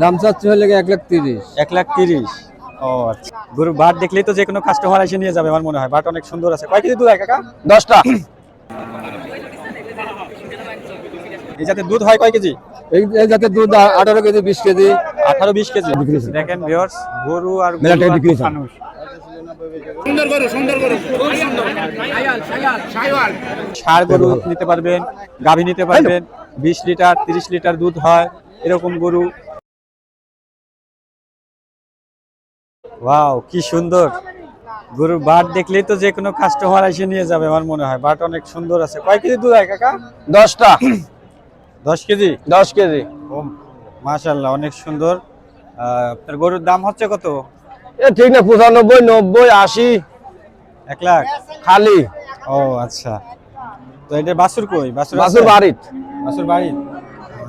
দাম চাচ্ছে হলে এক লাখ তিরিশ। এক লাখ তিরিশ। ও আচ্ছা। গরু বাট দেখলেই তো যে কোনো কাস্টমার এসে নিয়ে যাবে আমার মনে হয়। বাট অনেক সুন্দর আছে। কয় কেজি দুধ হয় কাকা? দশটা। এই যাতে দুধ হয় কয় কেজি? এই যাতে দুধ আঠারো কেজি বিশ কেজি। আঠারো বিশ কেজি। দেখেন ভিউয়ার্স গরু আর মেলা গরু টাকা আর বিক্রি মানুষ। ষাড় গরু নিতে পারবেন গাভী নিতে পারবেন বিশ লিটার তিরিশ লিটার দুধ হয় এরকম গরু ওয়াও কি সুন্দর। গরুর বাট দেখলেই তো যে কোনো কাস্টমার এসে নিয়ে যাবে আমার মনে হয়। বাট অনেক সুন্দর আছে। কয় কেজি দুধ হয় কাকা? দশটা। দশ কেজি? দশ কেজি। ও মাশাল্লাহ অনেক সুন্দর। আপনার গরুর দাম হচ্ছে কত? এ ঠিক না পঁচানব্বই নব্বই আশি। এক লাখ? খালি। ও আচ্ছা। তো এটা বাসুর কই? বাসুর বাসুর? বাড়িত বাসুর বাড়ি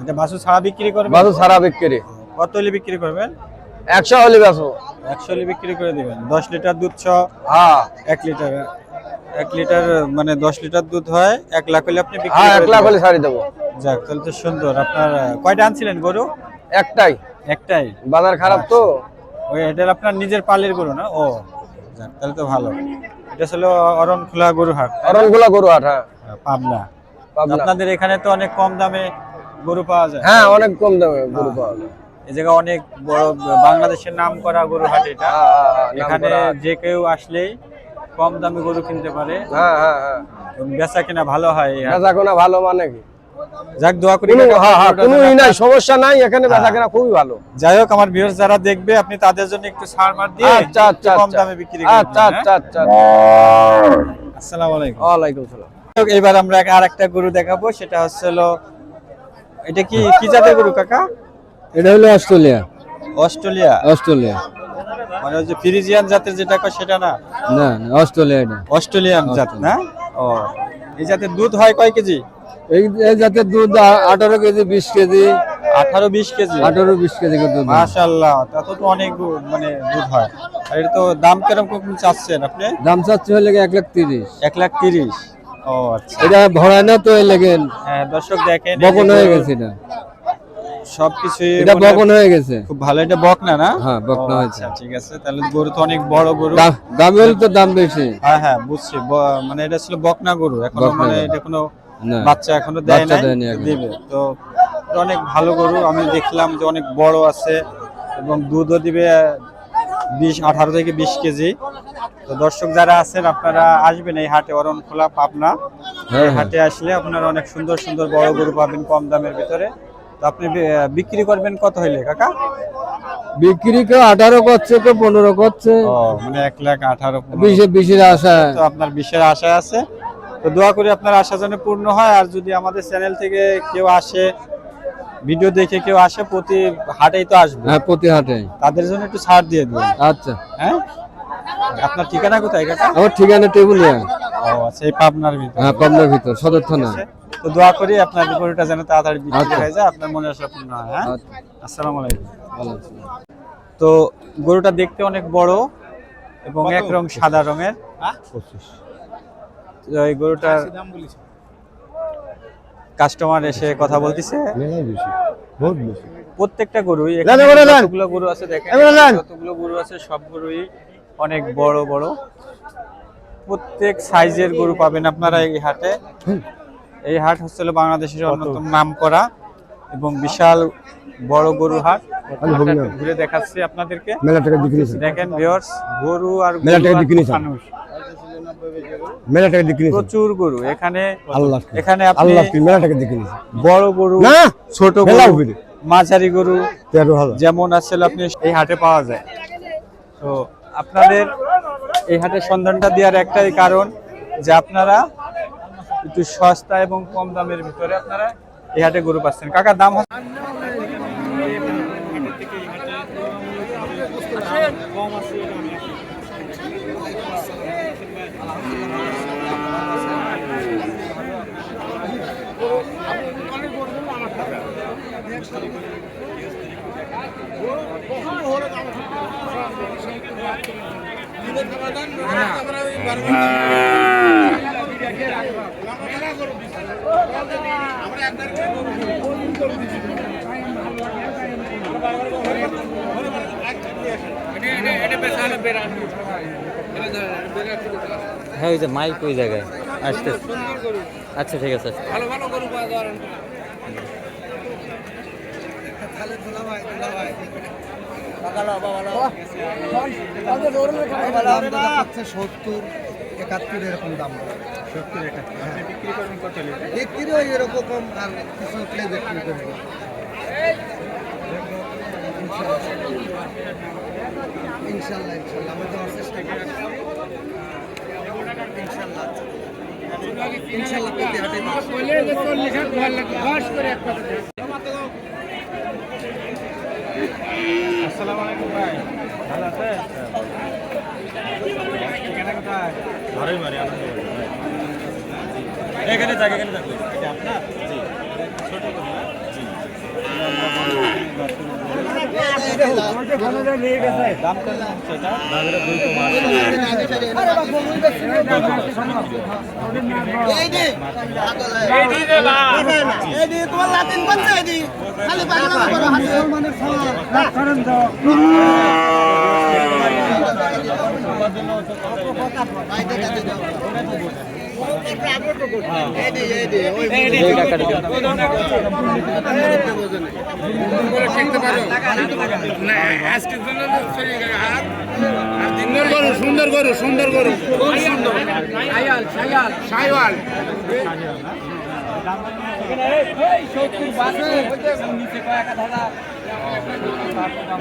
এটা বাসুর ছাড়া বিক্রি করবেন? বাসুর সারা বিক্রি। কত হলে বিক্রি করবেন? একশো হলে বেসো একশো হলে বিক্রি করে দিবেন। দশ লিটার দুধ ছ হ্যাঁ। এক লিটার। এক লিটার মানে দশ লিটার দুধ হয় এক লাখ হলে আপনি হ্যাঁ এক লাখ হলে ছাড়ি দেবো। যাক তাহলে তো সুন্দর। আপনার কয়টা আনছিলেন গরু? একটাই। একটাই? বাজার খারাপ তো। ওই এটা আপনার নিজের পালের গরু না? ও যাক তাহলে তো ভালো। এটা ছিল অরণ খোলা গরু হাট অরণগুলা গরু হাট হ্যাঁ পাবনা। পাবনা। আপনাদের এখানে তো অনেক কম দামে গরু পাওয়া যায়। হ্যাঁ অনেক কম দামে গরু পাওয়া যায়। এই জায়গা অনেক বড় বাংলাদেশের নাম করা গরু হাট এটা। হ্যাঁ, হ্যাঁ, হ্যাঁ, এখানে যে কেউ আসলেই কম দামে গরু কিনতে পারে। হ্যাঁ হ্যাঁ হ্যাঁ। বেচা কিনা ভালো হয়। বেচা কেনা ভালো মানে কি? যাক দোয়া করি হ্যাঁ হ্যাঁ কোনো নাই সমস্যা নাই এখানে বেচা কেনা খুবই ভালো। যাই হোক আমার ভিউয়ার্স যারা দেখবে আপনি তাদের জন্য একটু ছাড় মার দিয়ে আচ্ছা আচ্ছা কম আচ্ছা। দামে বিক্রি করে আচ্ছা আচ্ছা আচ্ছা হ্যাঁ? আসসালামু আলাইকুম। ওয়ালাইকুম সালাম। এবার আমরা আর একটা গরু দেখাবো সেটা হচ্ছে হলো এটা কি কি জাতের গরু কাকা? এটা হলো অস্ট্রেলিয়া। অস্ট্রেলিয়া? অস্ট্রেলিয়া। মানে ওই যে ফ্রিজিয়ান জাতের যেটা কয় সেটা না? না না অস্ট্রেলিয়া এটা। অস্ট্রেলিয়ান জাত না? ও এই জাতের দুধ হয় কয় কেজি? এই এই জাতের দুধ আঠারো কেজি বিশ কেজি। আঠারো বিশ কেজি? আঠারো বিশ কেজি দুধ। মাশাল্লাহ তা তো অনেক মানে দুধ হয়। আর এটা তো দাম কীরকম চাচ্ছেন আপনি? দাম চাচ্ছে হলে এক লাখ তিরিশ। এক লাখ তিরিশ। ও আচ্ছা। এটা ভরায় না তো লেগেন হ্যাঁ দর্শক দেখেন বকন হয়ে গেছে এটা। সবকিছুই এটা বকন হয়ে গেছে। খুব ভালো এটা বক না না? হ্যাঁ, বকনা ও, হয়েছে। আচ্ছা ঠিক আছে তাহলে গরু তো অনেক বড় গরু। দা- দাম হলে তো দাম বেশি। হ্যাঁ হ্যাঁ বুঝছি। মানে এটা ছিল বকনা গরু এখনও বকনা মানে এটা কোনো বাচ্চা এখনও দেয় দেয়নি দিবে। তো অনেক ভালো গরু আমি দেখলাম যে অনেক বড় আছে এবং দুধও দিবে বিশ আঠারো থেকে বিশ কেজি। তো দর্শক যারা আছেন আপনারা আসবেন এই হাটে অরণ খোলা পাবনা। হ্যাঁ, এই হ্যাঁ। হাটে আসলে আপনারা অনেক সুন্দর সুন্দর বড় গরু পাবেন কম দামের ভিতরে। তো আপনি বিক্রি করবেন কত হইলে কাকা? বিক্রি কেউ আঠারো করছে কেউ পনেরো করছে। মানে এক লাখ আঠারো বিশের আশা। তো আপনার বিশের আশা আছে। তো দোয়া করি আপনার আশা যেন পূর্ণ হয়। আর যদি আমাদের চ্যানেল থেকে কেউ আসে ভিডিও দেখে কেউ আসে প্রতি হাটেই তো আসবে। হ্যাঁ প্রতি হাটে তাদের জন্য একটু ছাড় দিয়ে দিবেন। আচ্ছা। হ্যাঁ? আপনার ঠিকানা কোথায় কাকা? আমার ঠিকানা টেবিলিয়া। ও আচ্ছা এই পাবনার ভিতর। হ্যাঁ পাবনার ভিতর সদর থানা। তো দোয়া করি আপনার গরুটা যেন তাড়াতাড়ি বিক্রি আচ্ছা। হয়ে যায় আপনার মনে আশা পূর্ণ হয় হ্যাঁ? আচ্ছা। আসসালামু আলাইকুম। তো গরুটা দেখতে অনেক বড় এবং এক রং সাদা রঙের। এই গরুটার কাস্টমার এসে কথা বলতেছে। প্রত্যেকটা গরুই। যতগুলো গরু আছে দেখেন। যতগুলো গরু আছে সব গরুই অনেক বড় বড়। প্রত্যেক সাইজের গরু পাবেন আপনারা এই হাটে। এই হাট হচ্ছে বাংলাদেশের অন্যতম নাম করা এবং বিশাল বড় গরু হাট। ঘুরে দেখাচ্ছি আপনাদেরকে। মেলা টাকা বিক্রি দেখেন ভিউয়ার্স গরু আর মেলা টাকা বিক্রি মানুষ। মেলা টাকা বিক্রি প্রচুর গরু। এখানে আল্লাহ এখানে আপনি মেলা টাকা বিক্রি বড় গরু না ছোট গরু মাঝারি গরু যেমন আসলে আপনি এই হাটে পাওয়া যায়। তো আপনাদের এই হাটের সন্ধানটা দেওয়ার একটাই কারণ যে আপনারা একটু সস্তা এবং কম দামের ভিতরে আপনারা এই হাটে গরু পাচ্ছেন। কাকা দাম হ্যাঁ। হ্যাঁ ওই যে মাইক ওই জায়গায় আসতে আচ্ছা ঠিক আছে আচ্ছা। ভালো ভালো সত্তর একাত্তর এরকম দাম। বিক্রি ওই এরকম আর কিছু উঠলে বিক্রি করব ইনশাল্লাহ ইনশাল্লাহ। আমরা দেওয়ার চেষ্টা করি। ইনশাল্লাহ। ইনশাল্লাহ প্রতি হাটে আসসালামু আলাইকুম ভাই। ভালো আছে কোথায়? ঘরেই বাড়ি এখানে থাকি এখানে থাকি আপনার জি ছোট করে জি দাম এই। সুন্দর গরু সুন্দর গরু এর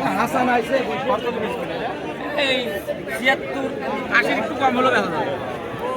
মাঝামাঝি আসে ভাঙিয়ে বিক্রি হ্যাঁ আশি ভাঙি হ্যাঁ ঠিকানা কোথায় একটা আছে না দুটো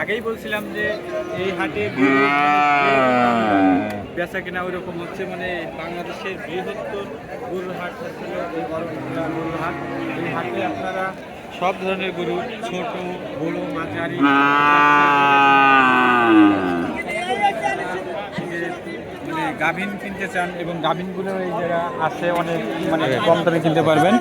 আগেই বলছিলাম যে এই হাটে বেচা কিনা ওই রকম হচ্ছে মানে বাংলাদেশের বৃহত্তর গরুর হাট হচ্ছে এই গরুর হাট। এই হাটে আপনারা সব ধরনের গরু, ছোট, বড়, মাঝারি গাভিন কিনতে চান এবং গাভিনগুলো এই জায়গা আছে অনেক মানে কম দামে কিনতে পারবেন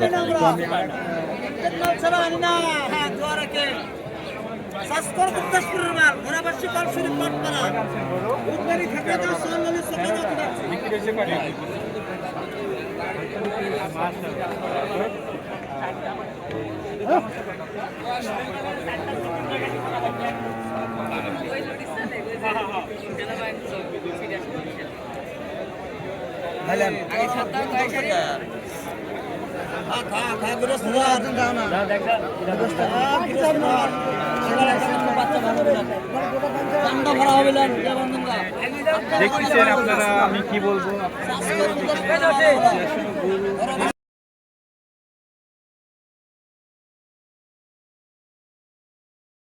হয়েছে কয়টা? দেখতেছেন আপনারা আমি কি বলব?